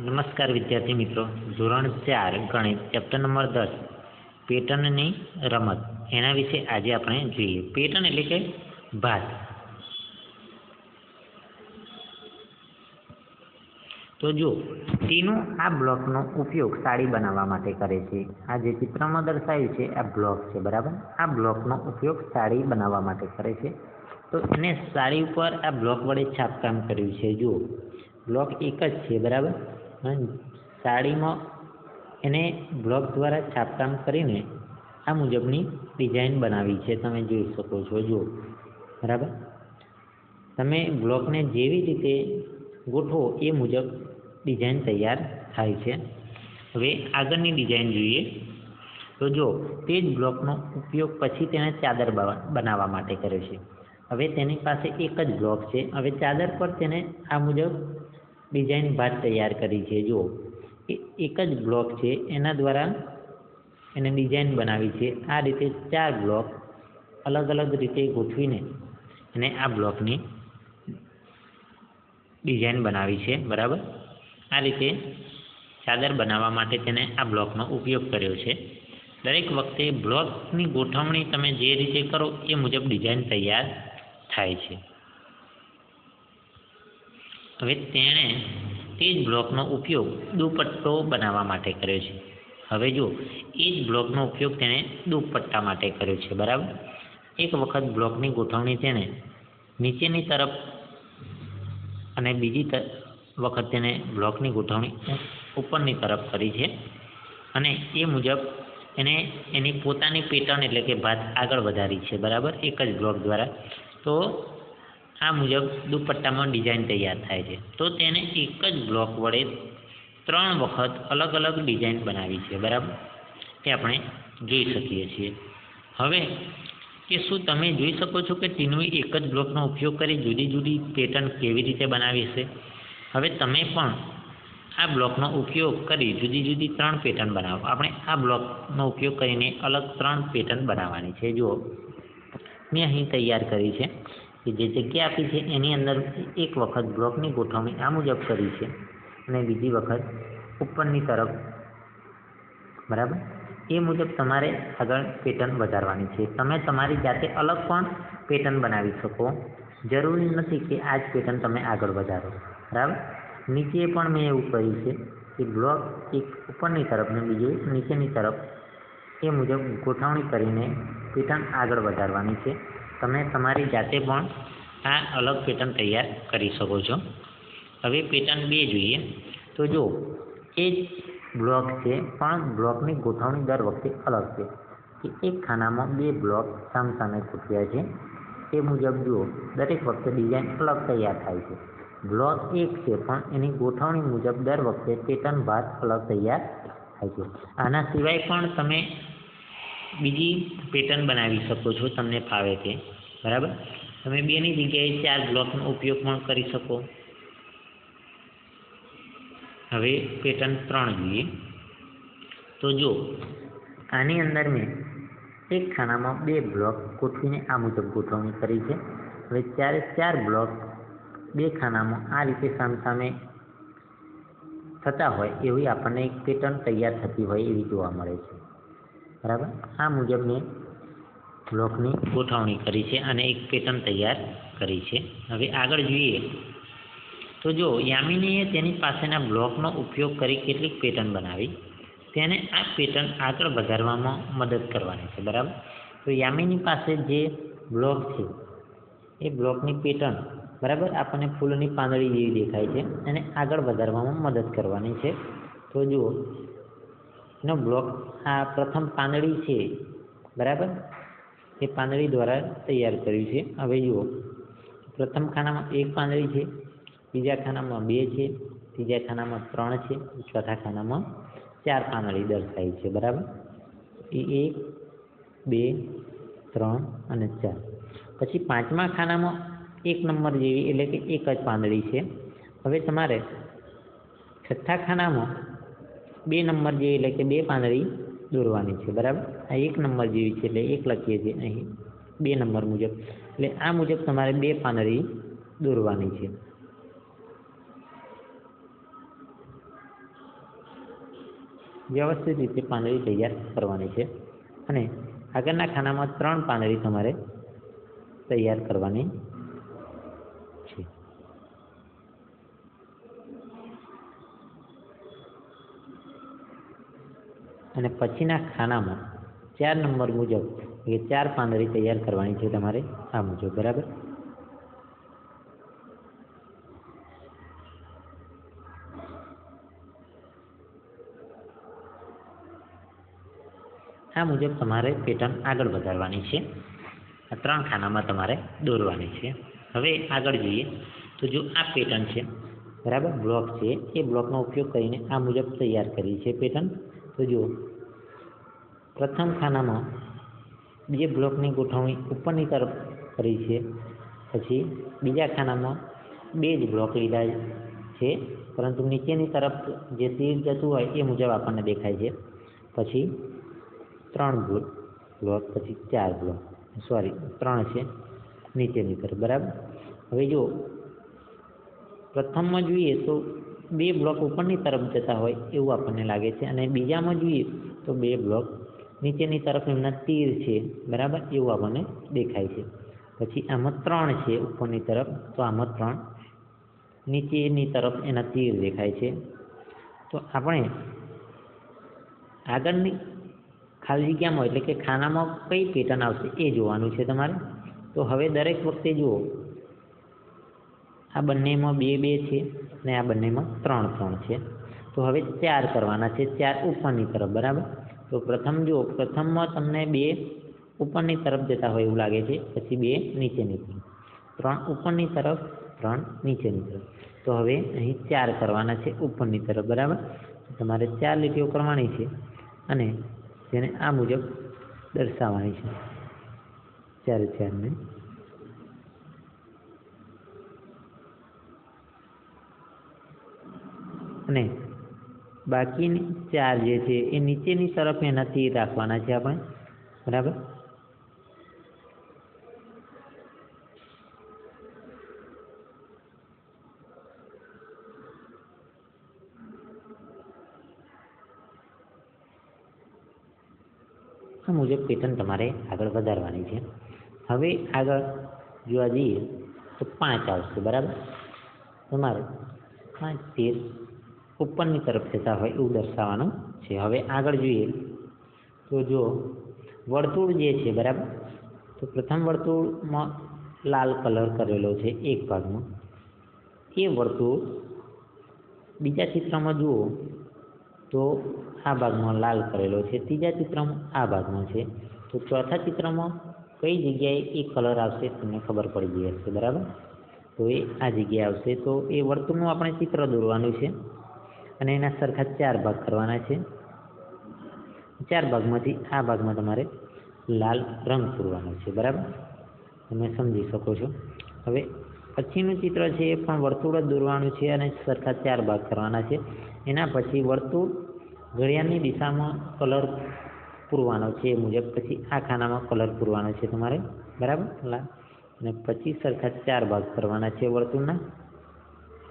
નમસ્કાર વિદ્યાર્થી મિત્રો. ધોરણ ચાર ગણિત ચેપ્ટર નંબર દસ. પેટર્નની રમત. એના વિશે આજે આપણે જોઈએ. પેટર્ન એટલે કે ભાત. તો જો તેનું આ બ્લોકનો ઉપયોગ સાડી બનાવવા માટે કરે છે. આ જે ચિત્રમાં દર્શાવ્યું છે, આ બ્લોક છે, બરાબર? આ બ્લોકનો ઉપયોગ સાડી બનાવવા માટે કરે છે. તો એને સાડી ઉપર આ બ્લોક વડે છાપકામ કર્યું છે. જુઓ, બ્લોક એક જ છે, બરાબર? સાડીમાં એને બ્લોક દ્વારા છાપકામ કરીને આ મુજબની ડિઝાઇન બનાવી છે, તમે જોઈ શકો છો, જુઓ. બરાબર? તમે બ્લોકને જેવી રીતે ગોઠવો, એ મુજબ ડિઝાઇન તૈયાર થાય છે. હવે આગળની ડિઝાઇન જોઈએ. તો જો તે જ બ્લોકનો ઉપયોગ પછી તેને ચાદર બનાવવા માટે કરે છે. હવે તેની પાસે એક જ બ્લોક છે. હવે ચાદર પર તેને આ મુજબ ડિઝાઇન ભાત તૈયાર કરી છે, જુઓ. એક જ બ્લોક છે, એના દ્વારા એને ડિઝાઇન બનાવી છે. આ રીતે ચાર બ્લોક અલગ અલગ રીતે ગોઠવીને એને આ બ્લોકની ડિઝાઇન બનાવી છે, બરાબર? આ રીતે ચાદર બનાવવા માટે તેને આ બ્લોકનો ઉપયોગ કર્યો છે. દરેક વખતે બ્લોકની ગોઠવણી તમે જે રીતે કરો એ મુજબ ડિઝાઇન તૈયાર થાય છે. હવે તેણે તે જ બ્લોકનો ઉપયોગ દુપટ્ટો બનાવવા માટે કર્યો છે. હવે જો એ જ બ્લોકનો ઉપયોગ તેણે દુપટ્ટા માટે કર્યો છે, બરાબર? એક વખત બ્લોકની ગોઠવણી તેણે નીચેની તરફ અને બીજી વખત તેણે બ્લોકની ગોઠવણી ઉપરની તરફ કરી છે અને એ મુજબ એને, એની પોતાની પેટર્ન એટલે કે ભાત આગળ વધારી છે, બરાબર? એક જ બ્લોક દ્વારા. તો આ મુજબ દુપટ્ટામાં ડિઝાઇન તૈયાર થાય છે. તો તેને એક જ બ્લોક વડે ત્રણ વખત અલગ અલગ ડિઝાઇન બનાવી છે, બરાબર? તે આપણે જોઈ શકીએ છીએ. હવે, કે શું તમે જોઈ શકો છો કે ટીનવી એક જ બ્લોકનો ઉપયોગ કરી જુદી જુદી પેટર્ન કેવી રીતે બનાવી છે? હવે તમે પણ આ બ્લોકનો ઉપયોગ કરી જુદી જુદી ત્રણ પેટર્ન બનાવો. આપણે આ બ્લોકનો ઉપયોગ કરીને અલગ ત્રણ પેટર્ન બનાવવાની છે. જુઓ, મેં અહીં તૈયાર કરી છે. કે જે જગ્યા આપી છે એની અંદર એક વખત બ્લોકની ગોઠવણી આ મુજબ કરી છે અને બીજી વખત ઉપરની તરફ. બરાબર? એ મુજબ તમારે આગળ પેટર્ન વધારવાની છે. તમે તમારી જાતે અલગ પણ પેટર્ન બનાવી શકો. જરૂરી નથી કે આ જ પેટર્ન તમે આગળ વધારો. બરાબર? નીચે પણ મેં એવું કર્યું છે કે બ્લોક એક ઉપરની તરફ ને બીજું નીચેની તરફ. એ મુજબ ગોઠવણી કરીને પેટર્ન આગળ વધારવાની છે. તમે તમારી જાતે પણ આ અલગ પેટર્ન તૈયાર કરી શકો છો. હવે પેટર્ન બે જોઈએ. તો જો, એ જ બ્લોક છે, પણ બ્લોકની ગોઠવણી દર વખતે અલગ છે. કે એક ખાનામાં બે બ્લોક સામસામે ગોઠવ્યા છે. તે મુજબ જુઓ, દરેક વખતે ડિઝાઇન અલગ તૈયાર થાય છે. બ્લોક એક છે, પણ એની ગોઠવણી મુજબ દર વખતે પેટર્ન ભાત અલગ તૈયાર થાય છે. આના સિવાય પણ તમે બીજી પેટર્ન બનાવી શકો છો, તમને ફાવે તે. બરાબર? તમે બેની જગ્યાએ ચાર બ્લોકનો ઉપયોગ પણ કરી શકો. હવે પેટર્ન ત્રણ જોઈએ. તો જો, આની અંદર મેં એક ખાનામાં બે બ્લોક ગોઠવીને આ મુજબ ગોઠવણી કરી છે. હવે ચારે ચાર બ્લોક બે ખાનામાં આ રીતે સામસામે થતા હોય એવી આપણને એક પેટર્ન તૈયાર થતી હોય એવી જોવા મળે છે. બરાબર? આ મુજબ મેં બ્લોકની ગોઠવણી કરી છે અને એક પેટર્ન તૈયાર કરી છે. હવે આગળ જોઈએ. તો જો યામિનીએ તેની પાસેના બ્લોકનો ઉપયોગ કરી કેટલીક પેટર્ન બનાવી, તેને આ પેટર્ન આગળ વધારવામાં મદદ કરવાની છે, બરાબર? તો યામિની પાસે જે બ્લોક છે, એ બ્લોકની પેટર્ન, બરાબર? આપણને ફૂલની પાંદડી જેવી દેખાય છે એને આગળ વધારવામાં મદદ કરવાની છે. તો જુઓ એનો બ્લોક આ પ્રથમ પાંદડી છે. બરાબર? એ પાંદડી દ્વારા તૈયાર કર્યું છે. હવે જુઓ. પ્રથમ ખાનામાં એક પાંદડી છે, બીજા ખાનામાં બે છે, ત્રીજા ખાનામાં ત્રણ છે, ચોથા ખાનામાં ચાર પાંદડી દર્શાવી છે. બરાબર? એ એક, બે, ત્રણ અને ચાર. પછી પાંચમા ખાનામાં એક નંબર જેવી એટલે કે એક જ પાંદડી છે. હવે તમારે છઠ્ઠા ખાનામાં બે નંબર જેવી એટલે કે બે પાંદડી દોરવાની છે, બરાબર? આ એક નંબર જેવી છે એટલે એક લખીએ છીએ અહીં, બે નંબર મુજબ. એટલે આ મુજબ તમારે બે પાંદડી દોરવાની છે. વ્યવસ્થિત રીતે પાંદડી તૈયાર કરવાની છે અને આગળના ખાનામાં ત્રણ પાંદડી તમારે તૈયાર કરવાની છે અને પછીના ખાનામાં ચાર નંબર મુજબ એ ચાર પાંદડી તૈયાર કરવાની છે તમારે આ મુજબ, બરાબર? આ મુજબ તમારે પેટર્ન આગળ વધારવાની છે. આ ત્રણ ખાનામાં તમારે દોરવાની છે. હવે આગળ જોઈએ તો જો આ પેટર્ન છે, બરાબર, બ્લોક છે, એ બ્લોકનો ઉપયોગ કરીને આ મુજબ તૈયાર કરી છે પેટર્ન. તો જો પ્રથમ ખાનામાં બે બ્લોકની ગોઠવણી ઉપરની તરફ કરી છે. પછી બીજા ખાનામાં બે જ બ્લોક લીધા છે. પરંતુ નીચેની તરફ જે તીર જતું હોય એ મુજબ આપણને દેખાય છે. પછી ત્રણ બ્લોક, પછી ચાર બ્લોક. સોરી, ત્રણ છે નીચેની તરફ. બરાબર? હવે જો પ્રથમમાં જોઈએ તો બે બ્લોક ઉપરની તરફ જતા હોય એવું આપણને લાગે છે. અને બીજામાં જોઈએ તો બે બ્લોક નીચેની તરફ એમના તીર છે, બરાબર? એવું આપણને દેખાય છે. પછી આમાં ત્રણ છે ઉપરની તરફ. તો આમાં ત્રણ નીચેની તરફ એના તીર દેખાય છે. તો આપણે આગળની ખાલી જગ્યામાં એટલે કે ખાનામાં કઈ પેટર્ન આવશે એ જોવાનું છે તમારે. તો હવે દરેક વખતે જુઓ. આ બંનેમાં બે બે છે અને આ બંનેમાં ત્રણ ત્રણ છે. તો હવે ચાર કરવાના છે, ચાર ઉપરની તરફ, બરાબર? તો પ્રથમ જુઓ, પ્રથમમાં તમને બે ઉપરની તરફ જતા હોય એવું લાગે છે, પછી બે નીચેની તરફ. ત્રણ ઉપરની તરફ, ત્રણ નીચેની તરફ. તો હવે અહીં ચાર કરવાના છે ઉપરની તરફ, બરાબર? તમારે ચાર લીટીઓ કરવાની છે અને તેને આ મુજબ દર્શાવવાની છે. ચાર ચારને અને બાકીની ચાર જે છે એ નીચેની તરફ તીર રાખવાના છે આપણે. બરાબર? આ મુજબ પેટર્ન તમારે આગળ વધારવાની છે. હવે આગળ જોવા જઈએ તો પાંચ આવશે, બરાબર? તમારે પાંચ, તીર ઉપરની તરફ જતા હોય એવું દર્શાવવાનું છે. હવે આગળ જોઈએ. તો જો વર્તુળ જે છે, બરાબર? તો પ્રથમ વર્તુળમાં લાલ કલર કરેલો છે એક ભાગમાં એ વર્તુળ બીજા ચિત્રમાં જુઓ તો આ ભાગમાં લાલ કરેલો છે. ત્રીજા ચિત્રમાં આ ભાગમાં છે. તો ચોથા ચિત્રમાં કઈ જગ્યાએ એ કલર આવશે તમને ખબર પડી ગઈ હશે, બરાબર? તો એ આ જગ્યાએ આવશે. તો એ વર્તુળનું આપણે ચિત્ર દોરવાનું છે. અને એના સરખા ચાર ભાગ કરવાના છે. ચાર ભાગમાંથી આ ભાગમાં તમારે લાલ રંગ પૂરવાનો છે, બરાબર? તમે સમજી શકો છો. હવે પછીનું ચિત્ર છે એ પણ વર્તુળ જ દોરવાનું છે અને સરખા ચાર ભાગ કરવાના છે. એના પછી વર્તુળ ઘડિયાળની દિશામાં કલર પૂરવાનો છે એ મુજબ, પછી આ ખાનામાં કલર પૂરવાનો છે તમારે, બરાબર? લાલ. અને પછી સરખા ચાર ભાગ કરવાના છે વર્તુળના.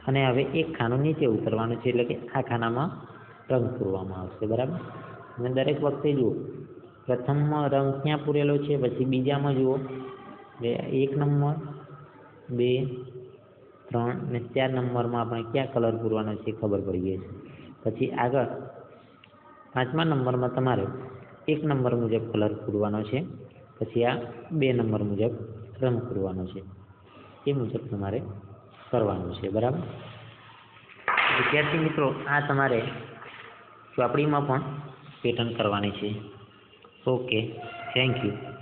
અને હવે એક ખાનું નીચે ઉતરવાનું છે એટલે કે આ ખાનામાં રંગ પૂરવામાં આવશે, બરાબર? અને દરેક વખતે જુઓ પ્રથમમાં રંગ ક્યાં પૂરેલો છે, પછી બીજામાં જુઓ, બે, એક નંબર, બે, ત્રણ અને ચાર નંબરમાં આપણે ક્યાં કલર પૂરવાનો છે ખબર પડી ગઈ છે. પછી આગળ, પાંચમા નંબરમાં તમારે એક નંબર મુજબ કલર પૂરવાનો છે, પછી આ બે નંબર મુજબ રંગ પૂરવાનો છે. એ મુજબ તમારે કરવાનું છે, બરાબર? વિદ્યાર્થી મિત્રો, આ તમારે ચોપડીમાં પણ પેટર્ન કરવાની છે. Okay thank you